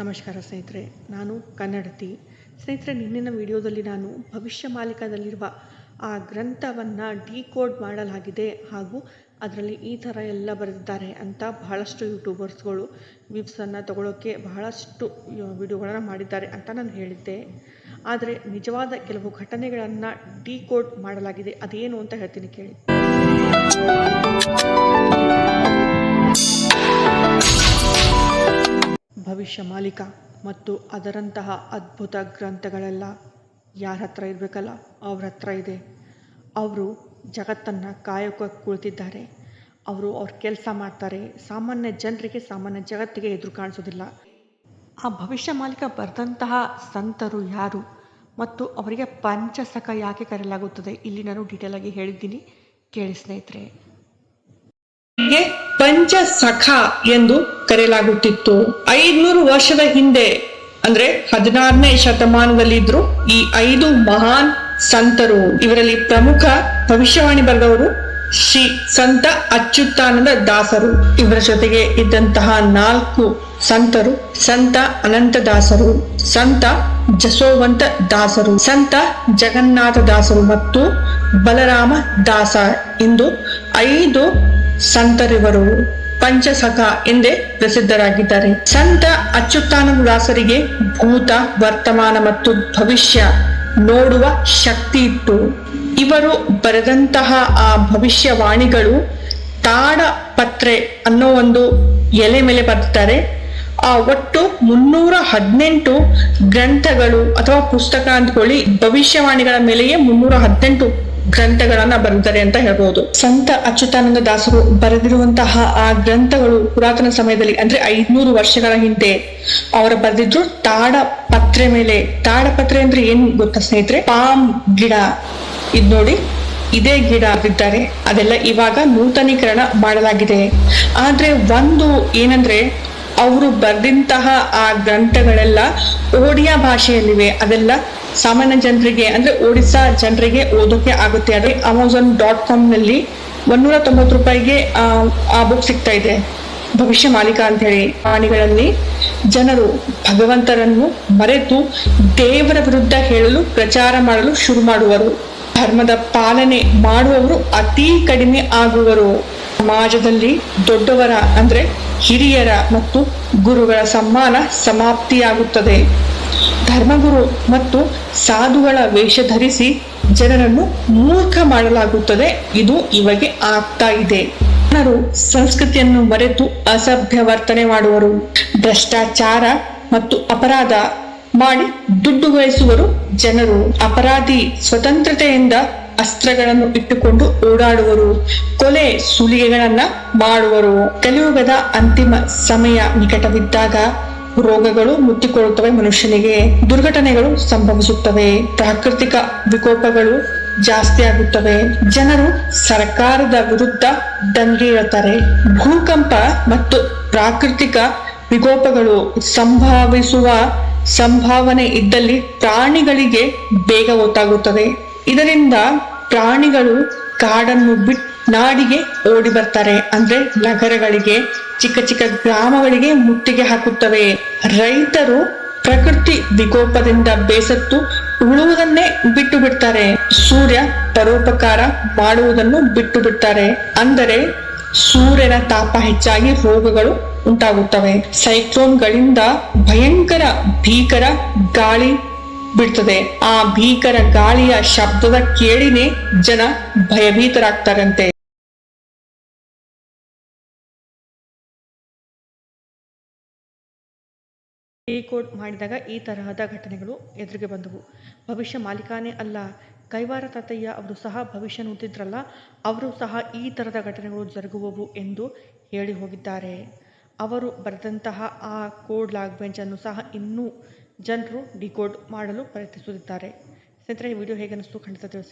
ನಮಸ್ಕಾರ ಸ್ನೇಹಿತರೆ, ನಾನು ಕನ್ನಡತಿ. ಸ್ನೇಹಿತರೆ, ನಿನ್ನಿನ ವಿಡಿಯೋದಲ್ಲಿ ನಾನು ಭವಿಷ್ಯ ಮಾಲಿಕದಲ್ಲಿರುವ ಆ ಗ್ರಂಥವನ್ನು ಡಿಕೋಡ್ ಮಾಡಲಾಗಿದೆ ಹಾಗೂ ಅದರಲ್ಲಿ ಈ ಥರ ಎಲ್ಲ ಬರೆದಿದ್ದಾರೆ ಅಂತ ಬಹಳಷ್ಟು ಯೂಟ್ಯೂಬರ್ಸ್ಗಳು ವಿವ್ಸನ್ನು ತಗೊಳ್ಳೋಕ್ಕೆ ಬಹಳಷ್ಟು ವಿಡಿಯೋಗಳನ್ನು ಮಾಡಿದ್ದಾರೆ ಅಂತ ನಾನು ಹೇಳಿದ್ದೆ. ಆದರೆ ನಿಜವಾದ ಕೆಲವು ಘಟನೆಗಳನ್ನು ಡಿಕೋಡ್ ಮಾಡಲಾಗಿದೆ. ಅದೇನು ಅಂತ ಹೇಳ್ತೀನಿ ಕೇಳಿ. ಭವಿಷ್ಯ ಮಾಲೀಕ ಮತ್ತು ಅದರಂತಹ ಅದ್ಭುತ ಗ್ರಂಥಗಳೆಲ್ಲ ಯಾರ ಹತ್ರ ಇರಬೇಕಲ್ಲ ಅವ್ರ ಹತ್ರ ಇದೆ. ಅವರು ಜಗತ್ತನ್ನು ಕಾಯೋಕೆ ಕುಳಿತಿದ್ದಾರೆ. ಅವರು ಅವ್ರ ಕೆಲಸ ಮಾಡ್ತಾರೆ. ಸಾಮಾನ್ಯ ಜನರಿಗೆ, ಸಾಮಾನ್ಯ ಜಗತ್ತಿಗೆ ಎದುರು ಕಾಣಿಸೋದಿಲ್ಲ. ಆ ಭವಿಷ್ಯ ಮಾಲಿಕ ಬರೆದಂತಹ ಸಂತರು ಯಾರು ಮತ್ತು ಅವರಿಗೆ ಪಂಚಸಖ ಯಾಕೆ ಕರೆಯಲಾಗುತ್ತದೆ? ಇಲ್ಲಿ ನಾನು ಡೀಟೇಲಾಗಿ ಹೇಳಿದ್ದೀನಿ. ಕೇಳಿ ಸ್ನೇಹಿತರೆ. ಪಂಚಸಖ ಎಂದು ಕರೆಯಲಾಗುತ್ತಿತ್ತು. ಐದ್ನೂರು ವರ್ಷದ ಹಿಂದೆ, ಅಂದ್ರೆ ಹದಿನಾರನೇ ಶತಮಾನದಲ್ಲಿದ್ರು ಈ ಐದು ಮಹಾನ್ ಸಂತರು, ಇವರಲ್ಲಿ ಪ್ರಮುಖ ಭವಿಷ್ಯವಾಣಿ ಬರೆದವರು ಶ್ರೀ ಸಂತ ಅಚ್ಯುತಾನಂದ ದಾಸರು. ಇವರ ಜೊತೆಗೆ ಇದ್ದಂತಹ ನಾಲ್ಕು ಸಂತರು, ಸಂತ ಅನಂತ ದಾಸರು, ಸಂತ ಜಸೋವಂತ ದಾಸರು, ಸಂತ ಜಗನ್ನಾಥ ದಾಸರು ಮತ್ತು ಬಲರಾಮ ದಾಸ ಎಂದು ಐದು ಸಂತರಿವರು ಪಂಚಸಖ ಎಂದೇ ಪ್ರಸಿದ್ಧರಾಗಿದ್ದಾರೆ. ಸಂತ ಅಚ್ಯುತಾನಂದಾಸರಿಗೆ ಭೂತ, ವರ್ತಮಾನ ಮತ್ತು ಭವಿಷ್ಯ ನೋಡುವ ಶಕ್ತಿ ಇತ್ತು. ಇವರು ಬರೆದಂತಹ ಆ ಭವಿಷ್ಯವಾಣಿಗಳು ತಾಡ ಪತ್ರೆ ಅನ್ನೋ ಒಂದು ಎಲೆ ಮೇಲೆ ಬರ್ತಾರೆ. ಆ ಒಟ್ಟು ಮುನ್ನೂರ ಹದಿನೆಂಟು ಗ್ರಂಥಗಳು ಅಥವಾ ಪುಸ್ತಕ ಅಂದ್ಕೊಳ್ಳಿ, ಭವಿಷ್ಯವಾಣಿಗಳ ಮೇಲೆಯೇ ಮುನ್ನೂರ ಹದಿನೆಂಟು ಗ್ರಂಥಗಳನ್ನ ಬರೆದಿದ್ದಾರೆ ಅಂತ ಹೇಳ್ಬಹುದು ಸಂತ ಅಚ್ಯುತಾನಂದ ದಾಸರು ಬರೆದಿರುವಂತಹ ಆ ಗ್ರಂಥಗಳು ಪುರಾತನ ಸಮಯದಲ್ಲಿ ಅಂದ್ರೆ ಐದ್ನೂರು ವರ್ಷಗಳ ಹಿಂದೆ ಅವರು ಬರೆದಿದ್ರು. ತಾಡ ಪತ್ರೆ ಮೇಲೆ, ತಾಡ ಪತ್ರೆ ಅಂದ್ರೆ ಏನ್ ಗೊತ್ತಾ ಸ್ನೇಹಿತರೆ? ಪಾಮ್ ಗಿಡ. ಇದ್ ನೋಡಿ, ಇದೇ ಗಿಡ ಆಗಿದ್ದಾರೆ ಅದೆಲ್ಲ ಇವಾಗ ನೂತನೀಕರಣ ಮಾಡಲಾಗಿದೆ. ಆದ್ರೆ ಒಂದು ಏನಂದ್ರೆ ಅವರು ಬರೆದಂತಹ ಆ ಗ್ರಂಥಗಳೆಲ್ಲ ಓಡಿಯಾ ಭಾಷೆಯಲ್ಲಿವೆ. ಅದೆಲ್ಲ ಸಾಮಾನ್ಯ ಜನರಿಗೆ ಅಂದ್ರೆ ಒಡಿಸ್ಸಾ ಜನರಿಗೆ ಓದೋಕೆ ಆಗುತ್ತೆ. ಆದರೆ ಅಮೆಝಾನ್ ಡಾಟ್ ಕಾಮ್ನಲ್ಲಿ ಒಂದೂರ ತೊಂಬತ್ತು ರೂಪಾಯಿಗೆ, ಆ ಬುಕ್ ಸಿಗ್ತಾ ಇದೆ. ಭವಿಷ್ಯ ಮಾಲಿಕ ಅಂತ ಹೇಳಿ ಪ್ರಾಣಿಗಳಲ್ಲಿ ಜನರು ಭಗವಂತರನ್ನು ಮರೆತು ದೇವರ ವಿರುದ್ಧ ಹೇಳಲು, ಪ್ರಚಾರ ಮಾಡಲು ಶುರು ಮಾಡುವರು. ಧರ್ಮದ ಪಾಲನೆ ಮಾಡುವವರು ಅತಿ ಕಡಿಮೆ ಆಗುವರು. ಸಮಾಜದಲ್ಲಿ ದೊಡ್ಡವರ ಅಂದ್ರೆ ಹಿರಿಯರ ಮತ್ತು ಗುರುಗಳ ಸಮ್ಮಾನ ಸಮಾಪ್ತಿಯಾಗುತ್ತದೆ. ಧರ್ಮಗುರು ಮತ್ತು ಸಾಧುಗಳ ವೇಷ ಧರಿಸಿ ಜನರನ್ನು ಮೂರ್ಖ ಮಾಡಲಾಗುತ್ತದೆ. ಇದು ಇವಾಗೆ ಆಗ್ತಾ ಇದೆ. ಜನರು ಸಂಸ್ಕೃತಿಯನ್ನು ಮರೆತು ಅಸಭ್ಯ ವರ್ತನೆ ಮಾಡುವರು. ಭ್ರಷ್ಟಾಚಾರ ಮತ್ತು ಅಪರಾಧ ಮಾಡಿ ದುಡ್ಡು ಗಳಿಸುವರು ಜನರು. ಅಪರಾಧಿ ಸ್ವತಂತ್ರತೆಯಿಂದ ಅಸ್ತ್ರಗಳನ್ನು ಇಟ್ಟುಕೊಂಡು ಓಡಾಡುವರು. ಕೊಲೆ ಸುಲಿಗೆಗಳನ್ನ ಮಾಡುವರು. ಕಲಿಯುಗದ ಅಂತಿಮ ಸಮಯ ನಿಕಟವಿದ್ದಾಗ ರೋಗಗಳು ಮುತ್ತಿಕೊಳ್ಳುತ್ತವೆ ಮನುಷ್ಯನಿಗೆ. ದುರ್ಘಟನೆಗಳು ಸಂಭವಿಸುತ್ತವೆ. ಪ್ರಾಕೃತಿಕ ವಿಕೋಪಗಳು ಜಾಸ್ತಿ ಆಗುತ್ತವೆ. ಜನರು ಸರ್ಕಾರದ ವಿರುದ್ಧ ದಂಗೆ ಇರುತ್ತಾರೆ. ಭೂಕಂಪ ಮತ್ತು ಪ್ರಾಕೃತಿಕ ವಿಕೋಪಗಳು ಸಂಭವಿಸುವ ಸಂಭಾವನೆ ಇದ್ದಲ್ಲಿ ಪ್ರಾಣಿಗಳಿಗೆ ಬೇಗ ಗೊತ್ತಾಗುತ್ತದೆ ಇದರಿಂದ ಪ್ರಾಣಿಗಳು ಕಾಡನ್ನು ಬಿಟ್ಟು ನಾಡಿಗೆ ಓಡಿ ಬರ್ತಾರೆ. ಅಂದ್ರೆ ನಗರಗಳಿಗೆ, ಚಿಕ್ಕ ಚಿಕ್ಕ ಗ್ರಾಮಗಳಿಗೆ ಮುತ್ತಿಗೆ ಹಾಕುತ್ತವೆ. ರೈತರು ಪ್ರಕೃತಿ ವಿಕೋಪದಿಂದ ಬೇಸತ್ತು ಉಳುವುದನ್ನೇ ಬಿಟ್ಟು ಬಿಡ್ತಾರೆ. ಸೂರ್ಯ ಪರೋಪಕಾರ ಮಾಡುವುದನ್ನು ಬಿಟ್ಟು ಬಿಡ್ತಾರೆ. ಅಂದರೆ ಸೂರ್ಯನ ತಾಪ ಹೆಚ್ಚಾಗಿ ರೋಗಗಳು ಉಂಟಾಗುತ್ತವೆ. ಸೈಕ್ಲೋನ್ಗಳಿಂದ ಭಯಂಕರ ಭೀಕರ ಗಾಳಿ ಬಿಡ್ತದೆ. ಆ ಭೀಕರ ಗಾಳಿಯ ಶಬ್ದದ ಕೇಳಿನೇ ಜನ ಭಯಭೀತರಾಗ್ತಾರಂತೆ. ಡಿಕೋಡ್ ಮಾಡಿದಾಗ ಈ ತರಹದ ಘಟನೆಗಳು ಎದುರಿಗೆ ಬಂದವು. ಭವಿಷ್ಯ ಮಾಲೀಕಾನೇ ಅಲ್ಲ, ಕೈವಾರ ತಾತಯ್ಯ ಅವರು ಸಹ ಭವಿಷ್ಯ ನುಡಿದ್ರಲ್ಲ ಅವರು ಸಹ ಈ ತರಹದ ಘಟನೆಗಳು ಜರುಗುವವು ಎಂದು ಹೇಳಿ ಹೋಗಿದ್ದಾರೆ ಅವರು ಬರೆದಂತಹ ಆ ಕೋಡ್ ಲಾಗ್ ಬೆಂಚನ್ನು ಸಹ ಇನ್ನೂ ಜನರು ಡಿಕೋಡ್ ಮಾಡಲು ಪ್ರಯತ್ನಿಸುತ್ತಿದ್ದಾರೆ. ಸ್ನೇಹಿತರೆ ಈ ವಿಡಿಯೋ ಹೇಗೆ ಅನ್ನಿಸ್ತು ಖಂಡಿತ ತಿಳಿಸಿ.